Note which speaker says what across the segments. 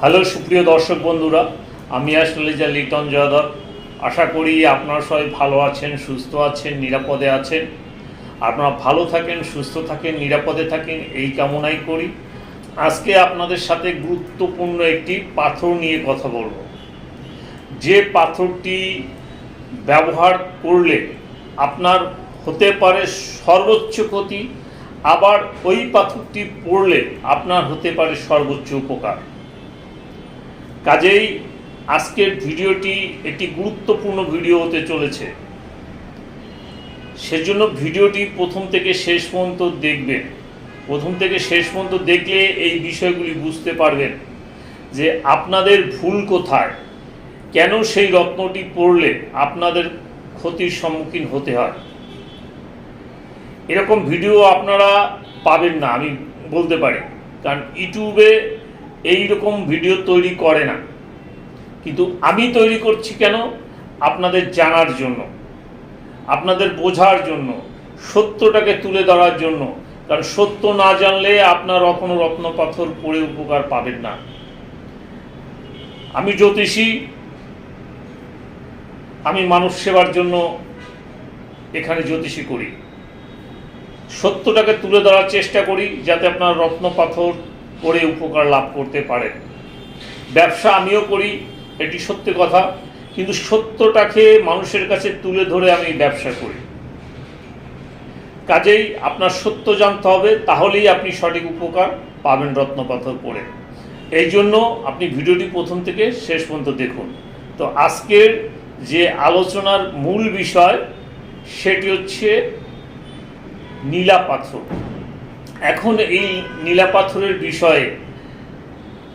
Speaker 1: Hello, সুপ্রিয় দর্শক বন্ধুরা, আমি আসলে যা লিটন জয়ধর। আশা করি আপনারা সবাই ভালো আছেন, সুস্থ আছেন, নিরাপদে আছেন। আপনারা ভালো থাকেন, সুস্থ থাকেন, নিরাপদে থাকেন, এই কামনাই করি। আজকে আপনাদের সাথে গুরুত্বপূর্ণ একটি পাথর নিয়ে কথা বলব। যে পাথরটি ব্যবহার করলে আপনার হতে পারে সর্বোচ্চ ক্ষতি, আবার ওই পাথরটি পড়লে আপনার হতে পারে সর্বোচ্চ উপকার। কাজেই আজকের ভিডিওটি একটি গুরুত্বপূর্ণ ভিডিও হতে চলেছে। সেজন্য ভিডিওটি প্রথম থেকে শেষ পর্যন্ত দেখবেন। প্রথম থেকে শেষ পর্যন্ত দেখলে এই বিষয়গুলি বুঝতে পারবেন যে আপনাদের ভুল কোথায়, কেন সেই রত্নটি পড়লে আপনাদের ক্ষতির সম্মুখীন হতে হয়। এরকম ভিডিও আপনারা পাবেন না, আমি বলতে পারি। কারণ ইউটিউবে এই রকম ভিডিও তৈরি করে না। কিন্তু আমি তৈরি করছি কেন? আপনাদের জানার জন্য, আপনাদের বোঝার জন্য, সত্যটাকে তুলে ধরার জন্য। কারণ সত্য না জানলে আপনার কখনো রত্ন পাথর পড়ে উপকার পাবেন না। আমি জ্যোতিষী, আমি মানুষ সেবার জন্য এখানে জ্যোতিষী করি। সত্যটাকে তুলে ধরার চেষ্টা করি, যাতে আপনার রত্ন পাথর পড়ে উপকার লাভ করতে পারেন ব্যবসা আমিও করি, এটি সত্যি কথা, কিন্তু সত্যটাকে মানুষের কাছে তুলে ধরে আমি ব্যবসা করি। কাজেই আপনার সত্য জানতে হবে, তাহলেই আপনি সঠিক উপকার পাবেন রত্নপাথর পড়ে এই জন্য আপনি ভিডিওটি প্রথম থেকে শেষ পর্যন্ত দেখুন। তো আজকের যে আলোচনার মূল বিষয়, সেটি হচ্ছে নীলা পাথর। এখন এই নীলা পাথরের বিষয়ে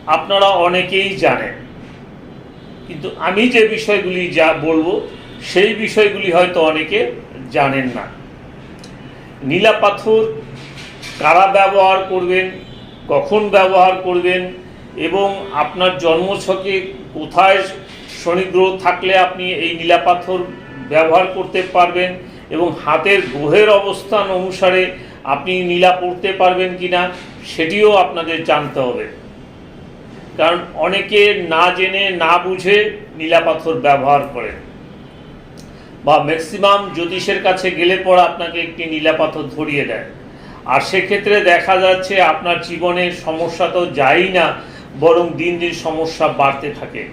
Speaker 1: আপনারা অনেকেই জানেন। কিন্তু আমি যে বিষয়গুলি যা বলব, সেই বিষয়গুলি হয়তো অনেকে জানেন না। নীলা পাথর কারা ব্যবহার করবেন, কখন ব্যবহার করবেন, এবং আপনার জন্মছকে কোথায় শনিগ্রহ থাকলে আপনি এই নীলা পাথর ব্যবহার করতে পারবেন, এবং হাতের গ্রহের অবস্থান অনুসারে আপনি নীলা পড়তে পারবেন কি না সেটিও আপনাদের জানতে হবে। কারণ অনেকে না জেনে, না বুঝে নীলা পাথর ব্যবহার করেন। বা ম্যাক্সিমাম জ্যোতিষের কাছে গেলে পর আপনাকে একটি নীলা পাথর ধরিয়ে দেয়। আর সেক্ষেত্রে দেখা যাচ্ছে আপনার জীবনে সমস্যা তো যায়ই না, বরং দিন দিন সমস্যা বাড়তে থাকে।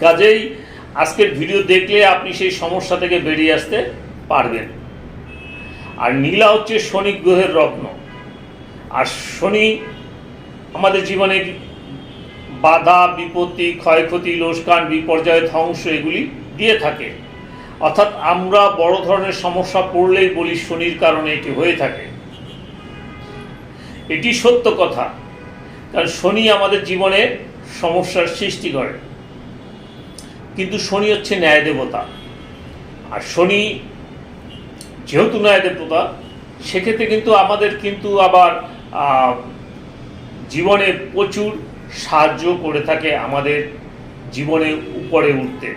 Speaker 1: কাজেই আজকের ভিডিও দেখলে আপনি সেই সমস্যা থেকে বেরিয়ে আসতে পারবেন। আর নীলা হচ্ছে শনি গ্রহের রত্ন। আর শনি আমাদের জীবনে বাধা, বিপত্তি, ক্ষয়ক্ষতি, লোসকান, বিপর্যয়, ধ্বংস এগুলি দিয়ে থাকে। অর্থাৎ আমরা বড় ধরনের সমস্যা পড়লেই বলি শনির কারণে এটি হয়ে থাকে। এটি সত্য কথা, কারণ শনি আমাদের জীবনে সমস্যার সৃষ্টি করে। কিন্তু শনি হচ্ছে ন্যায় দেবতা। আর শনি যেহেতু ন্যায় দেবতা, সেক্ষেত্রে কিন্তু আমাদের কিন্তু আবার জীবনে প্রচুর সাহায্য করে থাকে আমাদের জীবনে উপরে উঠতে।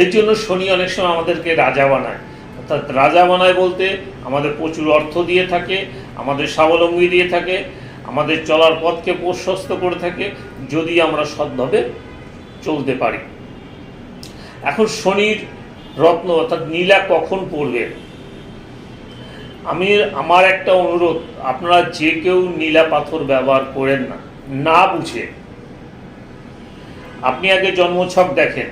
Speaker 1: এই জন্য শনি অনেক সময় আমাদেরকে রাজা বানায়। অর্থাৎ রাজা বানায় বলতে আমাদের প্রচুর অর্থ দিয়ে থাকে, আমাদের স্বাবলম্বী দিয়ে থাকে, আমাদের চলার পথকে প্রশস্ত করে থাকে, যদি আমরা সৎভাবে চলতে পারি। এখন শনির রত্ন অর্থাৎ নীলা কখন পড়বে? আমি, আমার একটা অনুরোধ, আপনারা যে কেউ নীলা পাথর ব্যবহার করেন না না বুঝে। আপনি আগে জন্মছক দেখেন।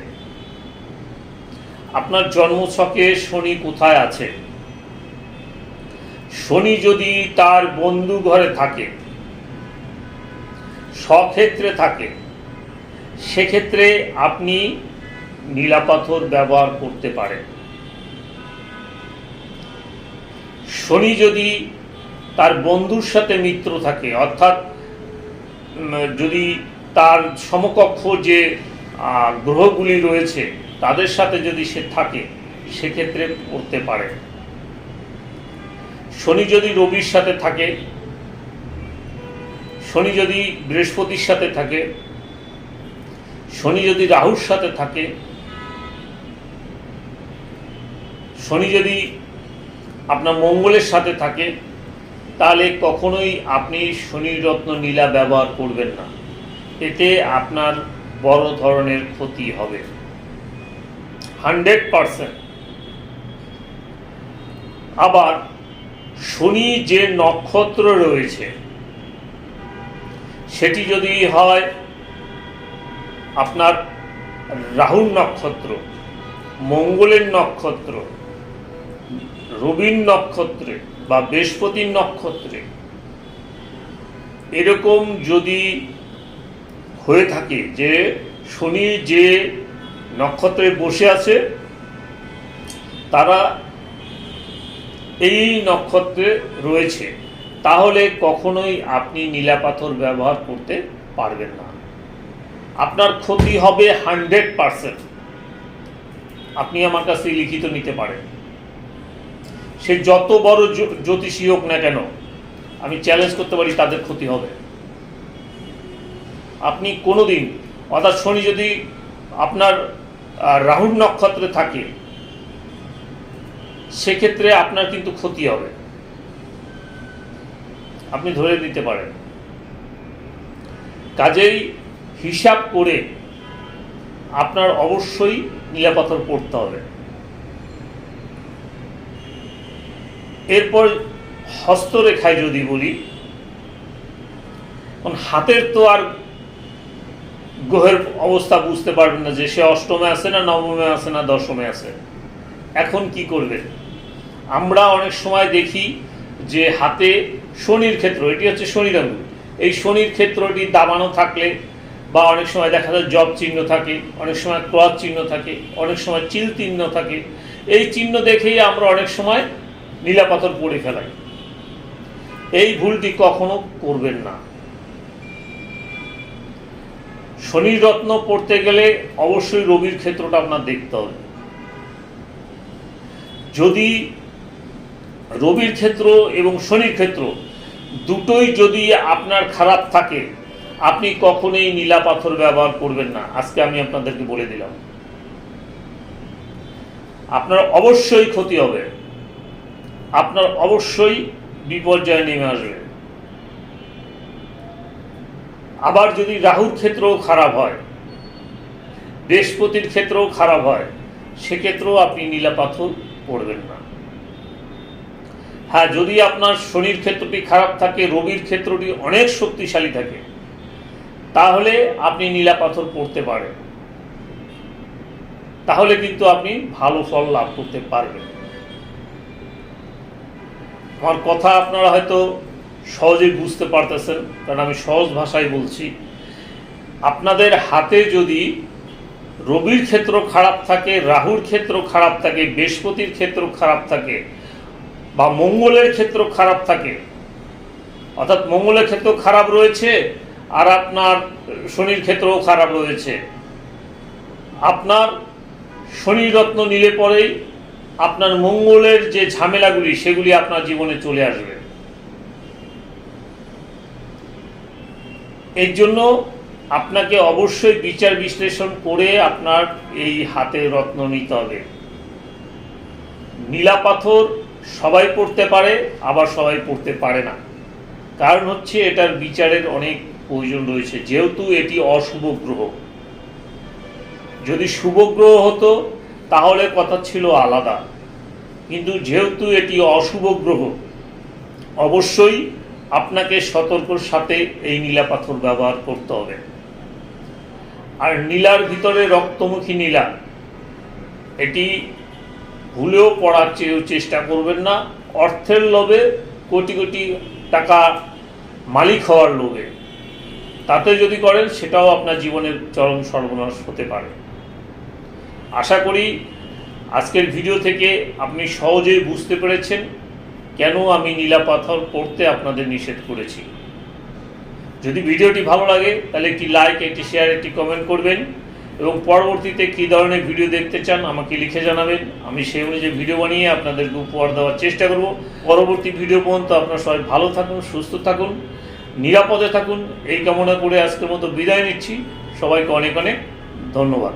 Speaker 1: আপনার জন্মছকে শনি কোথায় আছে? শনি যদি তার বন্ধু ঘরে থাকে স্বক্ষেত্রে থাকে, সেক্ষেত্রে আপনি নীলাপাথর ব্যবহার করতে পারেন শনি যদি তার বন্ধুর সাথে মিত্র থাকে, অর্থাৎ যদি তার সমকক্ষ যে গ্রহগুলি রয়েছে, তাদের সাথে যদি সে থাকে, সেক্ষেত্রে করতে পারে। শনি যদি রবির সাথে থাকে, শনি যদি বৃহস্পতির সাথে থাকে, শনি যদি রাহুর সাথে থাকে শনি যদি আপনার মঙ্গলের সাথে থাকে, তাহলে কখনোই আপনি শনি রত্ন নীলা ব্যবহার করবেন না। এতে আপনার বড় ধরনের ক্ষতি হবে। Hundred percent. আবার শনি যে নক্ষত্র রয়েছে, সেটি যদি হয় আপনার রাহুল নক্ষত্র, মঙ্গলের নক্ষত্র রবির নক্ষত্রে বা বৃহস্পতির নক্ষত্রে এরকম যদি হয়ে থাকে যে শনি যে নক্ষত্রে বসে আছে, তারা এই নক্ষত্রে রয়েছে, তাহলে কখনোই আপনি নীলা পাথর ব্যবহার করতে পারবেন না। আপনার ক্ষতি হবে হান্ড্রেড পারসেন্ট। আপনি আমার কাছে লিখিত নিতে পারেন। সে যত বড় জ্যো- জ্যোতিষী হোক না কেন, আমি চ্যালেঞ্জ করতে পারি তাদের ক্ষতি হবে। আপনি কোনোদিন, অর্থাৎ শনি যদি আপনার রাহুর নক্ষত্রে থাকে, সেক্ষেত্রে আপনার কিন্তু ক্ষতি হবে। আপনি ধরে নিতে পারেন। কাজেই হিসাব করে আপনার অবশ্যই নীলাপাথর পড়তে হবে। এরপর হস্তরেখায় যদি বলি হাতের তো আর গ্রহের অবস্থা বুঝতে পারবেন না যে সে অষ্টমে আছে না নবমে আছে না দশমে আছে। এখন কি করবেন আমরা অনেক সময় দেখি যে হাতে শনির ক্ষেত্র, এটি হচ্ছে শনির আঙ্গুল এই শনির ক্ষেত্রটি দাবানো থাকলে বা অনেক সময় দেখা যায় জব চিহ্ন থাকে, অনেক সময় ক্রস চিহ্ন থাকে, অনেক সময় চিল চিহ্ন থাকে। এই চিহ্ন দেখেই আমরা অনেক সময় নীলাপাথর পড়ে ফেলাই। এই ভুলটি কখনো করবেন না। শনির রত্ন পড়তে গেলে অবশ্যই রবির ক্ষেত্রটা আপনার দেখতে হবে। যদি রবির ক্ষেত্র এবং শনির ক্ষেত্র দুটোই যদি আপনার খারাপ থাকে, আপনি কখনোই নীলা পাথর ব্যবহার করবেন না। আজকে আমি আপনাদেরকে বলে দিলাম। আপনার অবশ্যই ক্ষতি হবে। আপনার অবশ্যই বিপর্যয় নেমে আসবে। আবার যদি রাহুর ক্ষেত্রেও খারাপ হয়, বৃহস্পতির ক্ষেত্রেও খারাপ হয়, সেক্ষেত্রেও আপনি নীলা পাথর পড়বেন না। হ্যাঁ যদি আপনার শনির ক্ষেত্রটি খারাপ থাকে, রবির ক্ষেত্রটি অনেক শক্তিশালী থাকে, তাহলে আপনি নীলা পাথর পড়তে পারেন। তাহলে কিন্তু আপনি ভালো ফল লাভ করতে পারবেন। আমার কথা আপনারা হয়তো সহজেই বুঝতে পারতেছেন, কারণ আমি সহজ ভাষায় বলছি। আপনাদের হাতে যদি রবির ক্ষেত্র খারাপ থাকে, রাহুর ক্ষেত্র খারাপ থাকে, বৃহস্পতির ক্ষেত্র খারাপ থাকে, বা মঙ্গলের ক্ষেত্র খারাপ থাকে, অর্থাৎ মঙ্গলের ক্ষেত্র খারাপ রয়েছে আর আপনার শনির ক্ষেত্রও খারাপ রয়েছে। আপনার শনি রত্ন নিলে পরেই আপনার মঙ্গলের যে ঝামেলাগুলি, সেগুলি আপনার জীবনে চলে আসবে। এর জন্য আপনাকে অবশ্যই বিচার বিশ্লেষণ করে আপনার এই হাতে রত্ন নিতে হবে। নীলা পাথর সবাই পড়তে পারে, আবার সবাই পড়তে পারে না। কারণ হচ্ছে এটার বিচারের অনেক প্রয়োজন রয়েছে, যেহেতু এটি অশুভ গ্রহ। যদি শুভ গ্রহ হতো তাহলে কথা ছিল আলাদা। কিন্তু যেহেতু এটি অশুভ গ্রহ, অবশ্যই আপনাকে সতর্কর সাথে এই নীলা পাথর ব্যবহার করতে হবে। আর নীলার ভিতরে রক্তমুখী নীলা, এটি ভুলেও পড়ার চেয়েও চেষ্টা করবেন না। অর্থের লোভে কোটি কোটি টাকা মালিক হওয়ার লোভে। তাতে যদি করেন, সেটাও আপনার জীবনের চরম সর্বনাশ হতে পারে। আশা করি আজকের ভিডিও থেকে আপনি সহজেই বুঝতে পেরেছেন কেন আমি নীলা পাথর পড়তে আপনাদের নিষেধ করেছি। যদি ভিডিওটি ভালো লাগে, তাহলে একটি লাইক একটি শেয়ার একটি কমেন্ট করবেন এবং পরবর্তীতে কী ধরনের ভিডিও দেখতে চান আমাকে লিখে জানাবেন। আমি সেই অনুযায়ী ভিডিও বানিয়ে আপনাদেরকে উপহার দেওয়ার চেষ্টা করব। পরবর্তী ভিডিও পর্যন্ত আপনারা সবাই ভালো থাকুন, সুস্থ থাকুন, নিরাপদে থাকুন। এই কামনা করে আজকের মতো বিদায় নিচ্ছি। সবাইকে অনেক অনেক ধন্যবাদ।